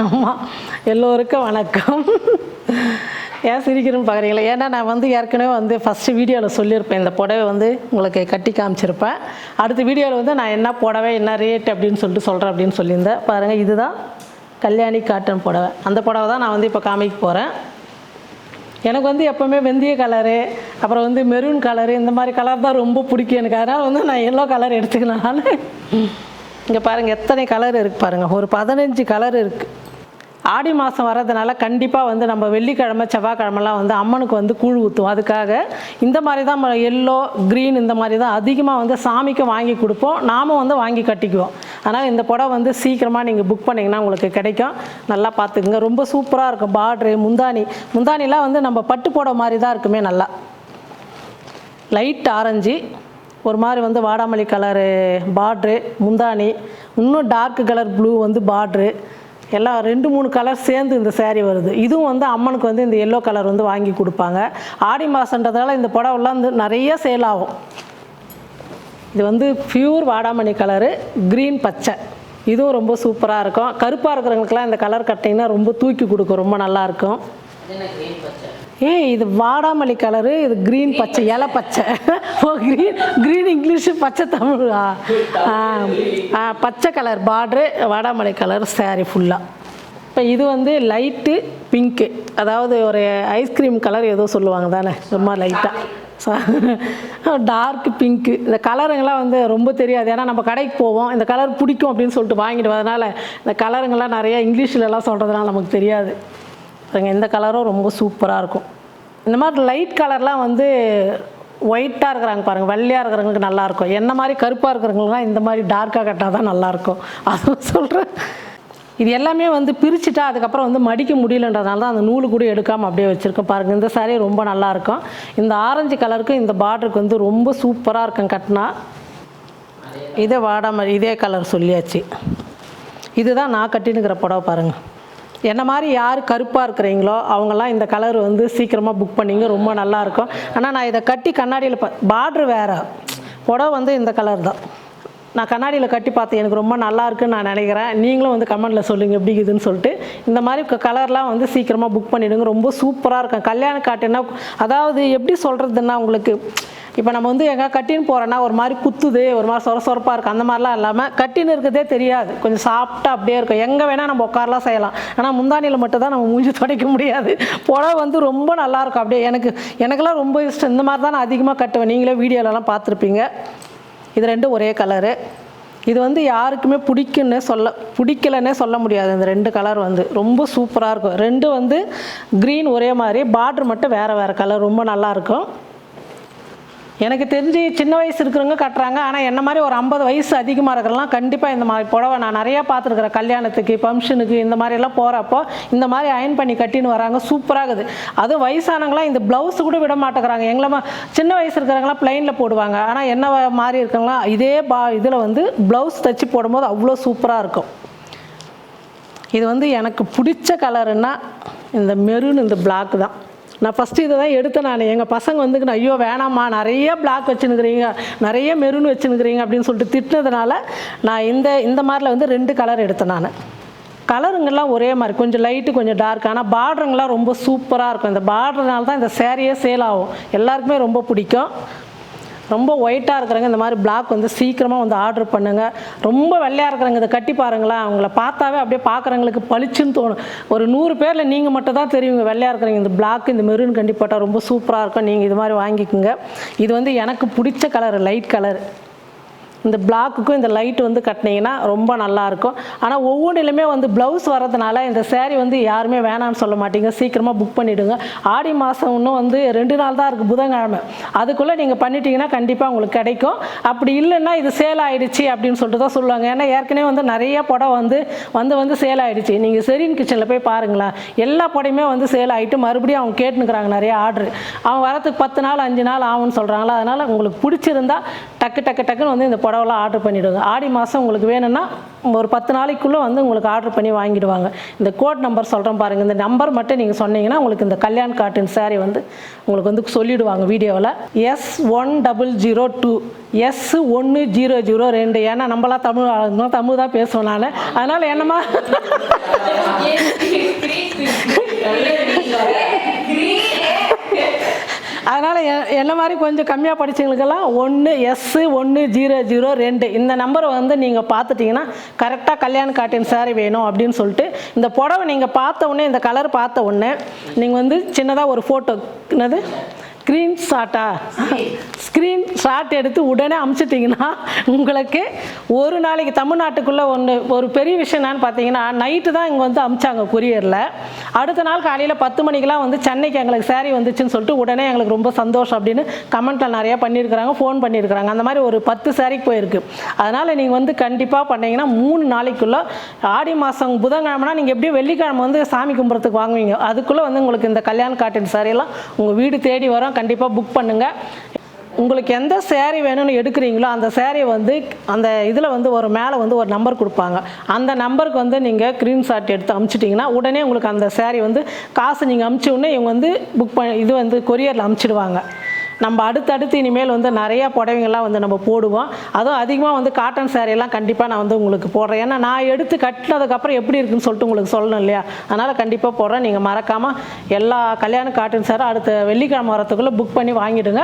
ஆமாம் எல்லோருக்கும் வணக்கம். ஏன் சிரிக்கிறேன்னு பார்க்குறீங்களா ஏன்னா நான் வந்து ஏற்கனவே வந்து ஃபஸ்ட்டு வீடியோவில் சொல்லியிருப்பேன் இந்த புடவை வந்து உங்களுக்கு கட்டி காமிச்சிருப்பேன். அடுத்த வீடியோவில் வந்து நான் என்ன புடவை என்ன ரேட் அப்படின்னு சொல்லிட்டு சொல்கிறேன் அப்படின்னு சொல்லியிருந்தேன். பாருங்கள் இதுதான் கல்யாணி காட்டன் புடவை. அந்த புடவை தான் நான் வந்து இப்போ காமிக்க போகிறேன் எனக்கு வந்து எப்போவுமே வெந்தய கலரு அப்புறம் வந்து மெரூன் கலரு இந்த மாதிரி கலர் தான் ரொம்ப பிடிக்கும் எனக்கு. அதனால் வந்து நான் எல்லோ கலர் எடுத்துக்கனால இங்கே பாருங்கள் எத்தனை கலர் இருக்குது பாருங்கள் ஒரு பதினஞ்சு கலர் இருக்குது ஆடி மாதம் வர்றதுனால கண்டிப்பாக வந்து நம்ம வெள்ளிக்கிழமை செவ்வாய்க்கிழமெல்லாம் வந்து அம்மனுக்கு வந்து கூழ் ஊற்றுவோம் அதுக்காக இந்த மாதிரி தான் எல்லோ க்ரீன் இந்த மாதிரி தான் அதிகமாக வந்து சாமிக்கு வாங்கி கொடுப்போம். நாமும் வந்து வாங்கி கட்டிக்குவோம். ஆனால் இந்த புடவை வந்து சீக்கிரமாக நீங்கள் புக் பண்ணிங்கன்னா உங்களுக்கு கிடைக்கும். நல்லா பார்த்துக்குங்க. ரொம்ப சூப்பராக இருக்கும். பார்ட்ரு முந்தானி. முந்தானிலாம் வந்து நம்ம பட்டு புடவை மாதிரி தான் இருக்குமே நல்லா. லைட் ஆரஞ்சு ஒரு மாதிரி வந்து வாடாமல்லி கலரு பார்ட்ரு முந்தானி இன்னும் டார்க் கலர் ப்ளூ வந்து பார்ட்ரு எல்லாம் ரெண்டு மூணு கலர் சேர்ந்து இந்த saree வருது. இதுவும் வந்து அம்மனுக்கு வந்து இந்த எல்லோ கலர் வந்து வாங்கி கொடுப்பாங்க. ஆடி மாதன்றதால இந்த புடவெல்லாம் வந்து நிறைய சேல் ஆகும். இது வந்து பியூர் வாடாமணி கலரு க்ரீன் பச்சை. இதுவும் ரொம்ப சூப்பராக இருக்கும். கருப்பாக இருக்கிறவங்களுக்குலாம் இந்த கலர் கட்டிங்கன்னா ரொம்ப தூக்கி கொடுக்கும். ரொம்ப நல்லாயிருக்கும் ஏய் இது வாடாமல்லி கலரு இது க்ரீன் பச்சை இலை பச்சை. க்ரீன் க்ரீன் இங்கிலீஷு பச்சை தமிழா. பச்சை கலர் பார்ட்ரு வாடாமலை கலர் saree ஃபுல்லாக இப்போ இது வந்து லைட்டு பிங்க்கு அதாவது ஒரு ஐஸ்கிரீம் கலர் ஏதோ சொல்லுவாங்க தானே ரொம்ப லைட்டாக டார்க் பிங்க்கு இந்த கலருங்கெல்லாம் வந்து ரொம்ப தெரியாது. ஏன்னா நம்ம கடைக்கு போவோம் இந்த கலர் பிடிக்கும் அப்படின்னு சொல்லிட்டு வாங்கிட்டு வரதுனால இந்த கலருங்கெல்லாம் நிறையா இங்கிலீஷ்லலாம் சொல்கிறதுனால நமக்கு தெரியாது. பாருங்க இந்த கலரும் ரொம்ப சூப்பராக இருக்கும். இந்த மாதிரி லைட் கலர்லாம் வந்து ஒயிட்டாக இருக்கிறாங்க பாருங்கள் வெள்ளையாக இருக்கிறவங்களுக்கு நல்லாயிருக்கும். என்ன மாதிரி கருப்பாக இருக்கிறவங்களுக்குலாம் இந்த மாதிரி டார்க்காக கட்டால் தான் நல்லாயிருக்கும். அதுவும் சொல்கிறேன் இது எல்லாமே வந்து பிரிச்சுட்டா அதுக்கப்புறம் வந்து மடிக்க முடியலன்றதுனால தான் அந்த நூலு கூட எடுக்காமல் அப்படியே வச்சுருக்கோம். பாருங்கள் இந்த சாரீ ரொம்ப நல்லாயிருக்கும். இந்த ஆரஞ்சு கலருக்கு இந்த பார்டருக்கு வந்து ரொம்ப சூப்பராக இருக்கும் கட்டினா. இதே வாடாமல் இதே கலர் சொல்லியாச்சு. இதுதான் நான் கட்டினுக்கிற புடவை பாருங்கள் என்ன மாதிரி யார் கருப்பாக இருக்கிறீங்களோ அவங்கெல்லாம் இந்த கலர் வந்து சீக்கிரமாக புக் பண்ணிங்க ரொம்ப நல்லாயிருக்கும் ஆனால் நான் இதை கட்டி கண்ணாடியில் ப பார்ட்ரு வேறு. புடவை வந்து இந்த கலர் தான். நான் கண்ணாடியில் கட்டி பார்த்தேன் எனக்கு ரொம்ப நல்லா இருக்குன்னு நான் நினைக்கிறேன். நீங்களும் வந்து கமெண்ட்டில் சொல்லுங்கள் எப்படி இருக்குதுன்னு சொல்லிட்டு இந்த மாதிரி கலர்லாம் வந்து சீக்கிரமாக புக் பண்ணிவிடுங்க ரொம்ப சூப்பராக இருக்கும். கல்யாண காட்டுன்னா அதாவது எப்படி சொல்கிறதுன்னா உங்களுக்கு இப்போ நம்ம வந்து எங்கே கட்டின்னு போகிறோன்னா ஒரு மாதிரி குத்துது ஒரு மாதிரி சொர சொரப்பாக இருக்குது அந்த மாதிரிலாம் இல்லாமல் கட்டின்னு இருக்கிறதே தெரியாது. கொஞ்சம் சாப்பிட்டா அப்படியே இருக்கும். எங்கே வேணால் நம்ம உட்காரலாம் செய்யலாம். ஆனால் முந்தானியில் மட்டும் தான் நம்ம மூஞ்சி துடைக்க முடியாது. புடவை வந்து ரொம்ப நல்லாயிருக்கும் அப்படியே எனக்கு எனக்கெல்லாம் ரொம்ப இஷ்டம். இந்த மாதிரி தான் நான் அதிகமாக கட்டுவேன். நீங்களே வீடியோலலாம் பார்த்துருப்பீங்க. இது ரெண்டும் ஒரே கலரு இது வந்து யாருக்குமே பிடிக்குன்னு சொல்ல பிடிக்கலன்னே சொல்ல முடியாது. இந்த ரெண்டு கலர் வந்து ரொம்ப சூப்பராக இருக்கும். ரெண்டு வந்து க்ரீன் ஒரே மாதிரி பார்ட்ரு மட்டும் வேறு வேறு கலர் ரொம்ப நல்லாயிருக்கும் எனக்கு தெரிஞ்சு சின்ன வயசு இருக்கிறவங்க கட்டுறாங்க. ஆனால் என்ன மாதிரி ஒரு ஐம்பது வயசு அதிகமாக இருக்கிறலாம் கண்டிப்பாக இந்த மாதிரி புடவை நான் நிறையா பார்த்துருக்குறேன். கல்யாணத்துக்கு ஃபங்க்ஷனுக்கு இந்த மாதிரிலாம் போகிறப்போ இந்த மாதிரி அயன் பண்ணி கட்டின்னு வராங்க. சூப்பராகுது அது அதுவும் வயசானவங்களாம் இந்த ப்ளவுஸ் கூட விட மாட்டேங்கிறாங்க. எங்களை சின்ன வயசு இருக்கிறவங்களாம் ப்ளைனில் போடுவாங்க. ஆனால் என்ன மாதிரி இருக்கவங்களாம் இதே பா இதில் வந்து ப்ளவுஸ் தைச்சி போடும்போது அவ்வளோ சூப்பராக இருக்கும். இது வந்து எனக்கு பிடிச்ச கலருன்னா இந்த மெரூன் இந்த பிளாக் தான். நான் ஃபஸ்ட்டு இதை தான் எடுத்தேன் நான். எங்கள் பசங்க வந்து ஐயோ வேணாம்மா நிறைய பிளாக் வச்சுன்னுக்குறீங்க. நிறைய மெரூன் வச்சுருக்கிறீங்க அப்படின்னு சொல்லிட்டு திட்டினதுனால நான் இந்த இந்த மாதிரில வந்து ரெண்டு கலர் எடுத்தேன் நான். கலருங்கெல்லாம் ஒரே மாதிரி. கொஞ்சம் லைட்டு கொஞ்சம் டார்க் ஆனால் பார்டருங்கெல்லாம் ரொம்ப சூப்பராக இருக்கும். இந்த பார்டர்னால தான் இந்த சேரீயே சேல் ஆகும். எல்லாருக்குமே ரொம்ப பிடிக்கும். ரொம்ப ஒயிட்டாக இருக்கிறவங்க இந்த மாதிரி பிளாக் வந்து சீக்கிரமாக வந்து ஆர்டர் பண்ணுங்கள் ரொம்ப வெள்ளையாக இருக்கிறவங்க இதை கட்டி பாருங்களேன். அவங்கள பார்த்தாவே அப்படியே பார்க்குறவங்களுக்கு பளிச்சுன்னு தோணும். ஒரு நூறு பேரில் நீங்கள் மட்டும் தான் தெரியுங்க வெள்ளையாக இருக்கிறவங்க. இந்த பிளாக் இந்த மெரூன் கண்டி போட்டால் ரொம்ப சூப்பராக இருக்கும். நீங்கள் இது மாதிரி வாங்கிக்கோங்க. இது வந்து எனக்கு பிடிச்ச கலர் லைட் கலர் இந்த பிளாக்குக்கும் இந்த லைட் வந்து கட்டினீங்கன்னா ரொம்ப நல்லாயிருக்கும். ஆனால் ஒவ்வொன்றிலுமே வந்து ப்ளவுஸ் வரதுனால இந்த சேரீ வந்து யாருமே வேணாம்னு சொல்ல மாட்டீங்க. சீக்கிரமாக புக் பண்ணிவிடுங்க ஆடி மாதம் இன்னும் வந்து ரெண்டு நாள் தான் இருக்குது புதன்கிழமை. அதுக்குள்ளே நீங்கள் பண்ணிட்டீங்கன்னா கண்டிப்பாக உங்களுக்கு கிடைக்கும். அப்படி இல்லைன்னா இது சேல் ஆகிடுச்சி அப்படின்னு சொல்லிட்டு தான் சொல்லுவாங்க. ஏன்னா ஏற்கனவே வந்து நிறைய புடவை வந்து வந்து வந்து சேல் ஆகிடுச்சி நீங்கள் செரின் கிச்சனில் போய் பாருங்களேன். எல்லா புடையுமே வந்து சேல் ஆகிட்டு மறுபடியும் அவங்க கேட்டுனுக்குறாங்க நிறைய ஆர்டர் அவங்க வரத்துக்கு பத்து நாள் அஞ்சு நாள் ஆகும்னு சொல்கிறாங்களா அதனால் உங்களுக்கு பிடிச்சிருந்தா டக்கு டக்கு டக்குன்னு வந்து இந்த புடவை புடவெல்லாம் ஆர்டர் பண்ணிவிடுங்க ஆடி மாதம் உங்களுக்கு வேணும்னா ஒரு பத்து நாளைக்குள்ளே வந்து உங்களுக்கு ஆர்டர் பண்ணி வாங்கிடுவாங்க. இந்த கோட் நம்பர் சொல்கிறேன் பாருங்கள் இந்த நம்பர் மட்டும் நீங்கள் சொன்னீங்கன்னா உங்களுக்கு இந்த கல்யாண் காட்டன் saree வந்து உங்களுக்கு வந்து சொல்லிடுவாங்க வீடியோவில். S one double zero two S ஒன்று ஜீரோ ஜீரோ ரெண்டு. ஏன்னா நம்மளாம் தமிழ் ஆளுங்க தமிழ் தான் பேசுவேன் நான். அதனால் என்னமா அதனால் என்ன மாதிரி கொஞ்சம் கம்மியாக படித்தவங்களுக்கெல்லாம் ஒன்று எஸ்ஸு ஒன்று ஜீரோ ஜீரோ ரெண்டு. இந்த நம்பரை வந்து நீங்கள் பார்த்துட்டிங்கன்னா கரெக்டாக கல்யாண காட்டின் சாரி வேணும் அப்படின்னு சொல்லிட்டு இந்த புடவை நீங்கள் பார்த்த உடனே இந்த கலர் பார்த்த உடனே நீங்கள் வந்து சின்னதாக ஒரு ஃபோட்டோ என்னது? ஸ்க்ரீன் ஷாட்டா ஸ்க்ரீன் ஷாட் எடுத்து உடனே அமுச்சிட்டிங்கன்னா உங்களுக்கு ஒரு நாளைக்கு தமிழ்நாட்டுக்குள்ளே ஒன்று ஒரு பெரிய விஷயம் என்னன்னு பார்த்தீங்கன்னா நைட்டு தான் இங்கே வந்து அமிச்சாங்க கொரியரில் அடுத்த நாள் காலையில் பத்து மணிக்கெலாம் வந்து சென்னைக்கு எங்களுக்கு சேரீ வந்துச்சுன்னு சொல்லிட்டு உடனே எங்களுக்கு ரொம்ப சந்தோஷம் அப்படின்னு கமெண்ட்டில் நிறையா பண்ணியிருக்கிறாங்க ஃபோன் பண்ணியிருக்கிறாங்க. அந்த மாதிரி ஒரு பத்து சாரிக்கு போயிருக்கு. அதனால் நீங்கள் வந்து கண்டிப்பாக பண்ணிங்கன்னா மூணு நாளைக்குள்ளே ஆடி மாதம் புதன்கிழமைனா நீங்கள் எப்படியும் வெள்ளிக்கிழமை வந்து சாமி கும்பிட்றதுக்கு வாங்குவீங்க. அதுக்குள்ளே வந்து உங்களுக்கு இந்த கல்யாண காட்டன் சாரியெல்லாம் உங்கள் வீடு தேடி வரும். கண்டிப்பாக புக் பண்ணுங்கள் உங்களுக்கு எந்த சேரீ வேணும்னு எடுக்கிறீங்களோ அந்த சேரீ வந்து அந்த இதில் வந்து ஒரு மேலே வந்து ஒரு நம்பர் கொடுப்பாங்க. அந்த நம்பருக்கு வந்து நீங்கள் ஸ்க்ரீன்ஷாட் எடுத்து அமுச்சிட்டிங்கன்னா உடனே உங்களுக்கு அந்த சேரீ வந்து காசு நீங்கள் அமுச்ச உடனே இவங்க வந்து புக் பண்ணி இது வந்து கொரியரில் அமுச்சிடுவாங்க. நம்ம அடுத்தடுத்து இனிமேல் வந்து நிறையா புடவைங்கள்லாம் வந்து நம்ம போடுவோம். அதுவும் அதிகமாக வந்து காட்டன் சேரீலாம் கண்டிப்பாக நான் வந்து உங்களுக்கு போடுறேன். ஏன்னா நான் எடுத்து கட்டினதுக்கப்புறம் எப்படி இருக்குன்னு சொல்லிட்டு உங்களுக்கு சொல்லணும் இல்லையா? அதனால் கண்டிப்பாக போடுறேன். நீங்கள் மறக்காமல் எல்லா கல்யாண காட்டன் சேரும் அடுத்த வெள்ளிக்கிழமை வரத்துக்குள்ளே புக் பண்ணி வாங்கிடுங்க.